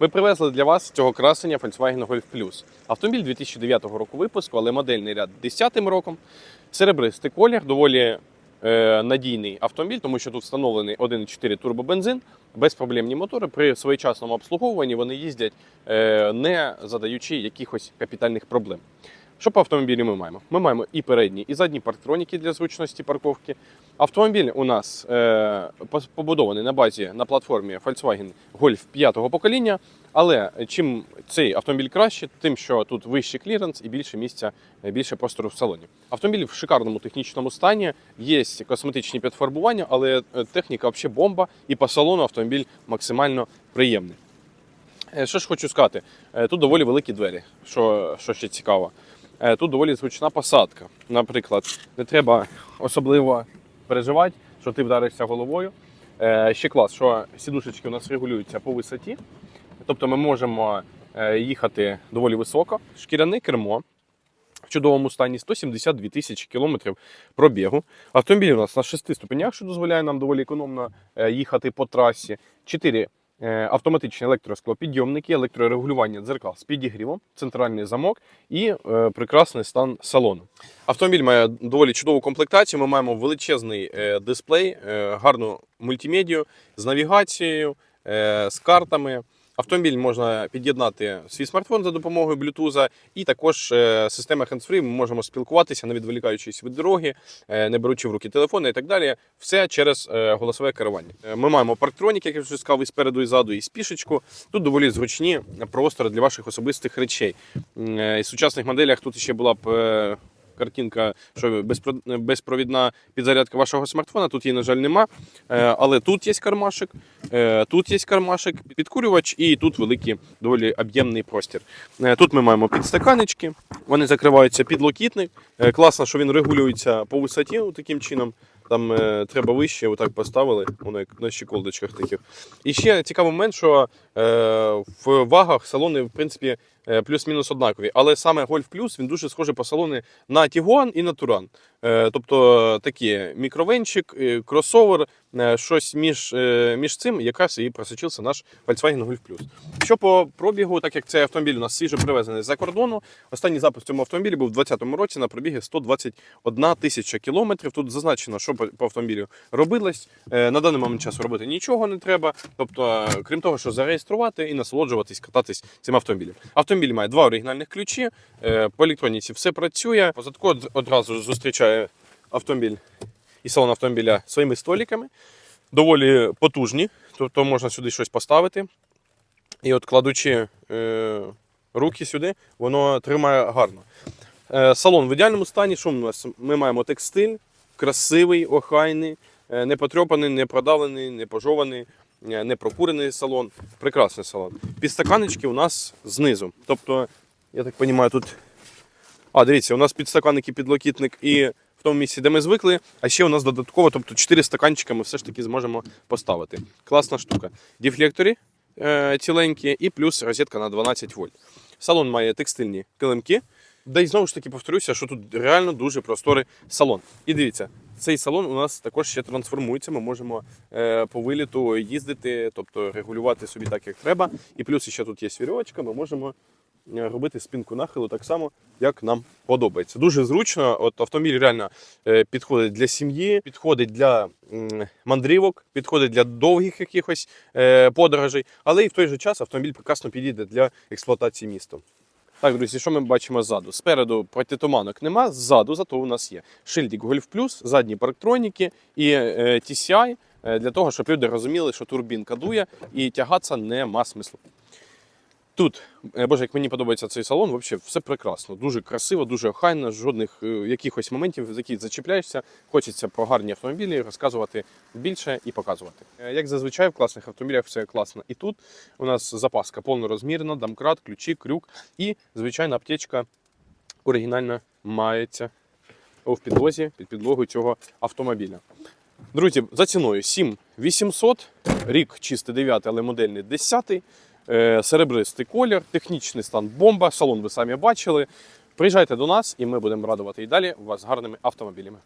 Ми привезли для вас цього красення Volkswagen Golf Plus. Автомобіль 2009 року випуску, але модельний ряд 10 роком. Серебристий колір, доволі е, надійний автомобіль, тому що тут встановлений 1,4 турбобензин, безпроблемні мотори. При своєчасному обслуговуванні вони їздять, е, не задаючи якихось капітальних проблем. Що по автомобілі ми маємо? Ми маємо і передні, і задні парктроніки для зручності парковки. Автомобіль у нас е, побудований на базі на платформі Volkswagen Golf 5-го покоління. Але чим цей автомобіль краще, тим, що тут вищий кліренс і більше місця, е, більше простору в салоні. Автомобіль в шикарному технічному стані, є косметичні підфарбування, але е, техніка взагалі бомба, і по салону автомобіль максимально приємний. Е, Що ж хочу сказати, тут доволі великі двері, що, що ще цікаво. Е, Тут доволі зручна посадка. Наприклад, не треба особливо переживати, що ти вдаришся головою. Е, Ще клас, що сідушечки у нас регулюються по висоті. Тобто ми можемо е, їхати доволі високо. Шкіряне кермо в чудовому стані 172 тисячі кілометрів пробігу. Автомобіль у нас на 6 ступенях, що дозволяє нам доволі економно їхати по трасі. 4 е, автоматичні електросклопідйомники, електрорегулювання дзеркал з підігрівом, центральний замок і е, прекрасний стан салону. Автомобіль має доволі чудову комплектацію. Ми маємо величезний е, дисплей, е, гарну мультимедію з навігацією, е, з картами. Автомобіль можна під'єднати свій смартфон за допомогою Bluetooth, і також е, система hands-free. Ми можемо спілкуватися, не відволікаючись від дороги, е, не беручи в руки телефони і так далі. Все через е, голосове керування. Ми маємо парктроніки, як я вже сказав, і спереду, і ззаду, і спішечку. Тут доволі зручні простори для ваших особистих речей. І в сучасних моделях тут ще була б. Картинка, що безпро- безпровідна підзарядка вашого смартфона. Тут її, на жаль, нема. Е, Але тут є кармашик, е, тут є кармашик, підкурювач, і тут великий доволі об'ємний простір. Е, Тут ми маємо підстаканечки, вони закриваються під локітник. Класно, що він регулюється по висоті таким чином. Там е, треба вище, отак поставили, воно як на щеколдочках таких. І ще цікавий момент, що е, в вагах салони, в принципі, плюс-мінус однакові. Але саме Golf Plus він дуже схожий по салони на Tiguan і на Туран. Е, тобто такі мікровенчик, е, кросовер, е, щось між, е, між цим, якраз і просочився наш Volkswagen Golf Plus. Що по пробігу, так як цей автомобіль у нас свіжо привезений з-за кордону, останній запуск в цьому автомобілі був у 2020 році на пробігі 121 тисяча кілометрів. Тут зазначено, що по, автомобілю робилось. Е, на даний момент часу робити нічого не треба. Тобто, е, крім того, що зареєструвати і насолоджуватись, кататись цим автомобілем. Автомобіль має два оригінальних ключі. е, По електроніці все працює. Позадку од- одразу зустрічає автомобіль і салон автомобіля своїми столиками. Доволі потужні, тобто можна сюди щось поставити. І от кладучи е, руки сюди, воно тримає гарно. Е, салон в ідеальному стані. Що у нас? Ми маємо текстиль, красивий, охайний, е, не потрьопаний, не продавлений, не пожований, е, не прокурений салон. Прекрасний салон. Підстаканечки у нас знизу. Тобто, я так розумію, тут. А, дивіться, у нас підстаканники, підлокітник і в тому місці, де ми звикли. А ще у нас додатково, тобто 4 стаканчика ми все ж таки зможемо поставити. Класна штука. Дефлектори е, ціленькі і плюс розетка на 12 вольт. Салон має текстильні килимки. Да й знову ж таки повторюся, що тут реально дуже просторий салон. І дивіться, цей салон у нас також ще трансформується. Ми можемо е, по виліту їздити, тобто регулювати собі так, як треба. І плюс ще тут є вірьовочка, ми можемо е, робити спинку нахилу так само, як нам подобається. Дуже зручно. От автомобіль реально е, підходить для сім'ї, підходить для мандрівок, підходить для довгих якихось подорожей, але і в той же час автомобіль прекрасно підійде для експлуатації міста. Так, друзі, що ми бачимо ззаду? Спереду протитуманок нема, ззаду зато у нас є шильдик Golf Plus, задні парктроніки і е, TCI е, для того, щоб люди розуміли, що турбінка дує і тягатися нема смислу. Тут, е, боже, як мені подобається цей салон, взагалі все прекрасно. Дуже красиво, дуже охайно, жодних е, якихось моментів, за які зачіпляєшся. Хочеться про гарні автомобілі розказувати більше і показувати. Е, Як зазвичай в класних автомобілях все класно. І тут у нас запаска повнорозмірна, домкрат, ключі, крюк і звичайна аптечка оригінальна мається в підлозі під підлогою цього автомобіля. Друзі, за ціною 7800, рік чистий 9, але модельний 10, е, серебристий колір, технічний стан бомба, салон ви самі бачили. Приїжджайте до нас і ми будемо радувати і далі вас гарними автомобілями.